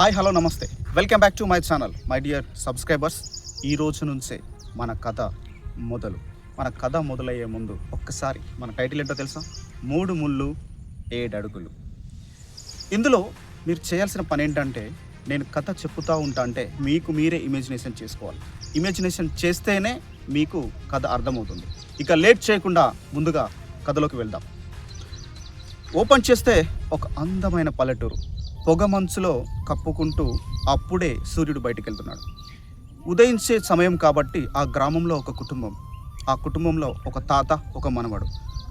Hi hello నమస్తే. Welcome back to my channel. My dear subscribers ఈ రోజు నుంచే మన కథ మొదలు. మన కథ మొదలయ్యే ముందు ఒక్కసారి మన టైటిల్ ఏంటో తెలుసా? మూడు ముళ్ళు ఏడు అడుగులు. ఇందులో మీరు చేయాల్సిన పని ఏంటంటే నేను కథ చెప్పుతూ ఉంటా అంటే మీకు మీరే ఇమాజినేషన్ చేసుకోవాలి. ఇమాజినేషన్ చేస్తేనే మీకు కథ అర్థమవుతుంది. ఇక లేట్ చేయకుండా ముందుగా కథలోకి వెళ్దాం. ఓపెన్ చేస్తే ఒక అందమైన పల్లెటూరు. పొగ మంచులో కప్పుకుంటూ అప్పుడే సూర్యుడు బయటికి వెళ్తున్నాడు ఉదయించే సమయం కాబట్టి ఆ గ్రామంలో ఒక కుటుంబం. ఆ కుటుంబంలో ఒక తాత ఒక మనవడు.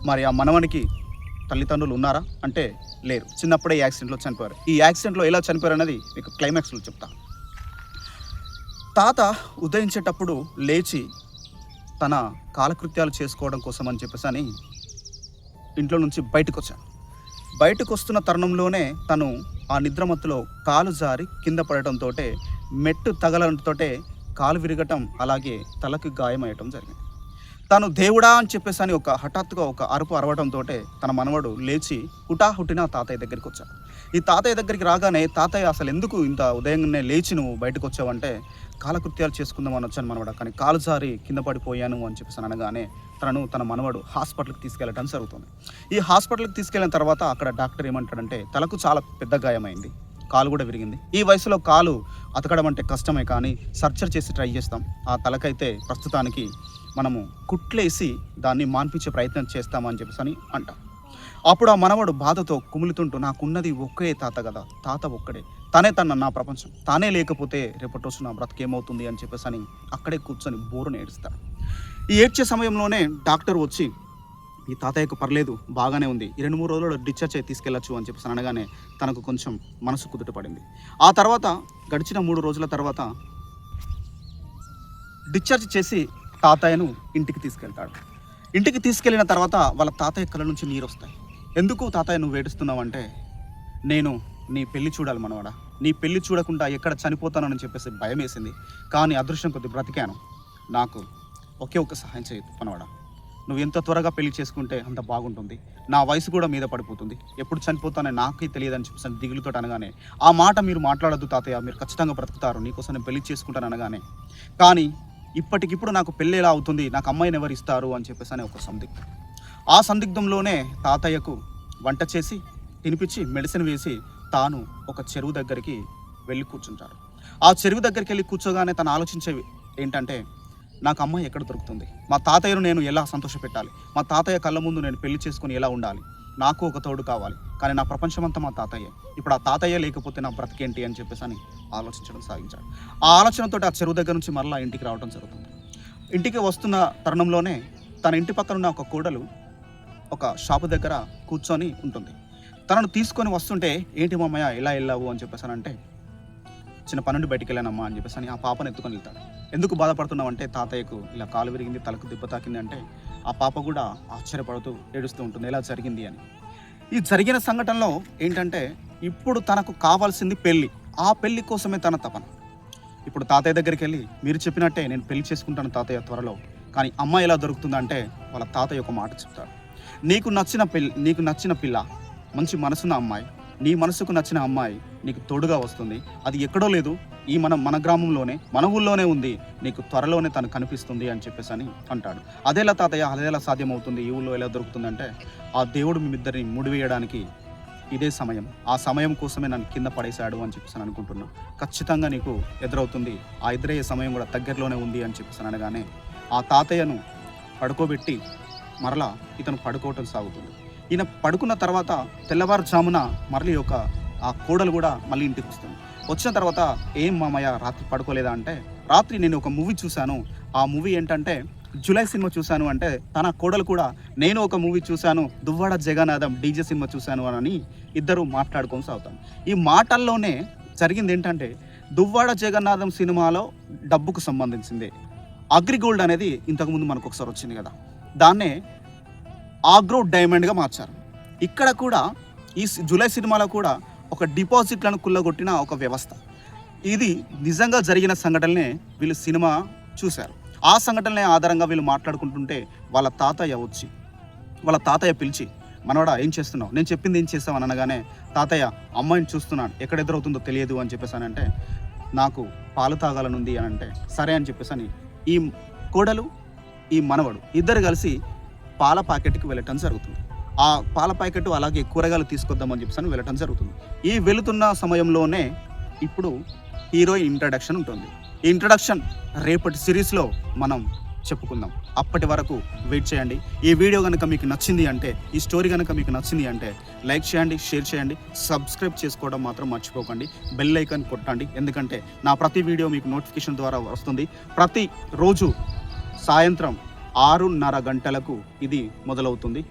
మరి ఆ మనవనికి తల్లిదండ్రులు ఉన్నారా? అంటే లేరు. చిన్నప్పుడే యాక్సిడెంట్లో చనిపోయారు. ఈ యాక్సిడెంట్లో ఎలా చనిపోయారు అనేది మీకు క్లైమాక్స్లో చెప్తా. తాత ఉదయించేటప్పుడు లేచి తన కాలకృత్యాలు చేసుకోవడం కోసం అని చెప్పేసి అని ఇంట్లో నుంచి బయటకు వచ్చాను బయటకు వస్తున్న తరుణంలోనే తను ఆ నిద్రమత్తులో కాలు జారి కింద పడటంతో మెట్టు తగలడంతో కాలు విరగటం అలాగే తలకు గాయమయ్యటం జరిగింది. తను దేవుడా అని చెప్పేసి అని ఒక హఠాత్తుగా ఒక అరుపు అరవడంతో తన మనవడు లేచి హుటాహుటిన తాతయ్య దగ్గరికి వచ్చాడు. ఈ తాతయ్య దగ్గరికి రాగానే తాతయ్య అసలు ఎందుకు ఇంత ఉదయంగానే లేచి నువ్వు బయటకు వచ్చావంటే కాలకృత్యాలు చేసుకుందామని వచ్చాను మనవడ కానీ కాలు జారి కింద పడిపోయాను అని చెప్పేసి అనగానే తనను తన మనవడు హాస్పిటల్కి తీసుకెళ్ళటం జరుగుతుంది. ఈ హాస్పిటల్కి తీసుకెళ్ళిన తర్వాత అక్కడ డాక్టర్ ఏమంటాడంటే తలకు చాలా పెద్ద గాయమైంది కాలు కూడా విరిగింది. ఈ వయసులో కాలు అతకడం అంటే కష్టమే కానీ సర్చర్ చేసి ట్రై చేస్తాం. ఆ తలకైతే ప్రస్తుతానికి మనము కుట్లేసి దాన్ని మాన్పించే ప్రయత్నం చేస్తామని చెప్పేసి అని అంటాం. అప్పుడు ఆ మనవడు బాధతో కుమిలుతుంటూ నాకున్నది ఒక్కే తాత కదా తాత ఒక్కడే. తనే తన నా ప్రపంచం. తానే లేకపోతే రేపటి రోజు నా బ్రతికేమవుతుంది? అని చెప్పేసి అని అక్కడే కూర్చొని బోరుని ఏడుస్తాడు. ఈ ఏడ్చే సమయంలోనే డాక్టర్ వచ్చి ఈ తాతయ్యకు పర్లేదు బాగానే ఉంది. ఈ రెండు మూడు రోజుల్లో డిశ్చార్జ్ అయి తీసుకెళ్ళచ్చు అని చెప్పేసి అనగానే తనకు కొంచెం మనసు కుదుట పడింది ఆ తర్వాత గడిచిన మూడు రోజుల తర్వాత డిశ్చార్జ్ చేసి తాతయ్యను ఇంటికి తీసుకెళ్తాడు. ఇంటికి తీసుకెళ్ళిన తర్వాత వాళ్ళ తాతయ్య కళ్ళ నుంచి నీరు వస్తాయి ఎందుకు తాతయ్య నువ్వు ఏడుస్తున్నావు అంటే నేను నీ పెళ్ళి చూడాలి మనవాడా. నీ పెళ్ళి చూడకుండా ఎక్కడ చనిపోతానని చెప్పేసి భయం వేసింది కానీ అదృష్టం కొద్ది బ్రతికాను. నాకు ఒకే ఒక సహాయం చేయదు మనవాడా నువ్వు ఎంత త్వరగా పెళ్ళి చేసుకుంటే అంత బాగుంటుంది. నా వయసు కూడా మీద పడిపోతుంది. ఎప్పుడు చనిపోతానో నాకే తెలియదని చెప్పేసి దిగులుతో అనగానే ఆ మాట మీరు మాట్లాడద్దు తాతయ్య మీరు ఖచ్చితంగా బ్రతుకుతారు. నీకోసం నేను పెళ్ళి చేసుకుంటాను అనగానే కానీ ఇప్పటికిప్పుడు నాకు పెళ్ళి ఎలా అవుతుంది? నాకు అమ్మాయిని ఎవరు ఇస్తారు? అని చెప్పేసి అనే ఒక సందిగ్ధం ఆ సందిగ్ధంలోనే తాతయ్యకు వంట చేసి తినిపించి మెడిసిన్ వేసి తాను ఒక చెరువు దగ్గరికి వెళ్ళి కూర్చుంటాడు. ఆ చెరువు దగ్గరికి వెళ్ళి కూర్చోగానే తను ఆలోచించేవి ఏంటంటే నాకు అమ్మాయి ఎక్కడ దొరుకుతుంది? మా తాతయ్యను నేను ఎలా సంతోషపెట్టాలి? మా తాతయ్య కళ్ళ ముందు నేను పెళ్ళి చేసుకుని ఎలా ఉండాలి? నాకు ఒక తోడు కావాలి కానీ నా ప్రపంచమంతా మా తాతయ్య. ఇప్పుడు ఆ తాతయ్య లేకపోతే నా బ్రతికేంటి అని చెప్పేసి అని ఆలోచించడం సాగించాడు. ఆ ఆలోచనతో ఆ చెరువు దగ్గర నుంచి మరలా ఇంటికి రావడం జరుగుతుంది. ఇంటికి వస్తున్న తరుణంలోనే తన ఇంటి పక్కన ఉన్న ఒక కోడలు ఒక షాపు దగ్గర కూర్చొని ఉంటుంది. తనను తీసుకొని వస్తుంటే ఏంటి మామయ్య ఎలా వెళ్ళావు? అని చెప్పేసి అంటే చిన్న పని నుండి బయటికి వెళ్ళానమ్మా అని చెప్పేసి అని ఆ పాపను ఎత్తుకొని వెళ్తాడు. ఎందుకు బాధపడుతున్నావు అంటే తాతయ్యకు ఇలా కాలు విరిగింది తలకు దెబ్బ తాకింది అంటే ఆ పాప కూడా ఆశ్చర్యపడుతూ ఏడుస్తూ ఉంటుంది ఎలా జరిగింది? అని. ఈ జరిగిన సంఘటనలో ఏంటంటే ఇప్పుడు తనకు కావాల్సింది పెళ్ళి ఆ పెళ్ళి కోసమే తన తపన. ఇప్పుడు తాతయ్య దగ్గరికి వెళ్ళి మీరు చెప్పినట్టే నేను పెళ్ళి చేసుకుంటాను తాతయ్య త్వరలో కానీ అమ్మాయి ఎలా దొరుకుతుందంటే వాళ్ళ తాతయ్య ఒక మాట చెప్తాడు. నీకు నచ్చిన పెళ్ళి నీకు నచ్చిన పిల్ల మంచి మనసున్న అమ్మాయి నీ మనసుకు నచ్చిన అమ్మాయి నీకు తోడుగా వస్తుంది. అది ఎక్కడో లేదు. ఈ మన మన గ్రామంలోనే మన ఊళ్ళోనే ఉంది. నీకు త్వరలోనే తను కనిపిస్తుంది అని చెప్పేసి అని అంటాడు అదేలా తాతయ్య అదేలా సాధ్యమవుతుంది ఈ ఊళ్ళో ఎలా దొరుకుతుందంటే ఆ దేవుడు మేమిద్దరిని ముడివేయడానికి ఇదే సమయం. ఆ సమయం కోసమే నన్ను కింద పడేశాడు అని చెప్పేసి అనుకుంటున్నా. ఖచ్చితంగా నీకు ఎదురవుతుంది. ఆ ఎదురయ్యే సమయం కూడా దగ్గరలోనే ఉంది అని చెప్పేసి అనగానే ఆ తాతయ్యను పడుకోబెట్టి మరలా ఇతను పడుకోవటం సాగుతుంది. ఈయన పడుకున్న తర్వాత తెల్లవారుజామున మరలి ఒక ఆ కోడలు కూడా మళ్ళీ ఇంటికి వస్తుంది. వచ్చిన తర్వాత ఏం మామయ్య రాత్రి పడుకోలేదా అంటే రాత్రి నేను ఒక మూవీ చూశాను. ఆ మూవీ ఏంటంటే జూలై సినిమా చూశాను అంటే తన కోడలు కూడా నేను ఒక మూవీ చూశాను దువ్వాడ జగన్నాథం డీజే సినిమా చూశాను అని ఇద్దరు మాట్లాడుకొని సాగుతాం. ఈ మాటల్లోనే జరిగింది ఏంటంటే దువ్వాడ జగన్నాథం సినిమాలో డబ్బుకు సంబంధించింది. అగ్రిగోల్డ్ అనేది ఇంతకుముందు మనకు ఒకసారి వచ్చింది కదా. దాన్నే ఆగ్రో డైమండ్గా మార్చారు. ఇక్కడ కూడా ఈ జూలై సినిమాలో కూడా ఒక డిపాజిట్లను కుల్లగొట్టిన ఒక వ్యవస్థ. ఇది నిజంగా జరిగిన సంఘటనలే వీళ్ళు సినిమా చూశారు. ఆ సంఘటనలే ఆధారంగా వీళ్ళు మాట్లాడుకుంటుంటే వాళ్ళ తాతయ్య వచ్చి వాళ్ళ తాతయ్య పిలిచి మనవడా ఏం చేస్తున్నావు? నేను చెప్పింది ఏం చేస్తావు? అనగానే తాతయ్య అమ్మాయిని చూస్తున్నాను. ఎక్కడ ఎదురవుతుందో తెలియదు అని చెప్పేసి అని అంటే నాకు పాలు తాగాలనుంది అని అంటే సరే అని చెప్పేసి అని ఈ కోడలు ఈ మనవడు ఇద్దరు కలిసి పాల ప్యాకెట్కి వెళ్ళటం జరుగుతుంది. ఆ పాల ప్యాకెట్ అలాగే కూరగాయలు తీసుకొద్దామని చెప్పి వెళ్ళటం జరుగుతుంది. ఈ వెళుతున్న సమయంలోనే ఇప్పుడు హీరోయిన్ ఇంట్రడక్షన్ ఉంటుంది. ఈ ఇంట్రడక్షన్ రేపటి సిరీస్లో మనం చెప్పుకుందాం. అప్పటి వరకు వెయిట్ చేయండి. ఈ వీడియో కనుక మీకు నచ్చింది అంటే ఈ స్టోరీ కనుక మీకు నచ్చింది అంటే లైక్ చేయండి షేర్ చేయండి సబ్స్క్రైబ్ చేసుకోవడం మాత్రం మర్చిపోకండి. బెల్ ఐకాన్ కొట్టండి. ఎందుకంటే నా ప్రతి వీడియో మీకు నోటిఫికేషన్ ద్వారా వస్తుంది. ప్రతి రోజు సాయంత్రం ఆరున్నర గంటలకు ఇది మొదలవుతుంది.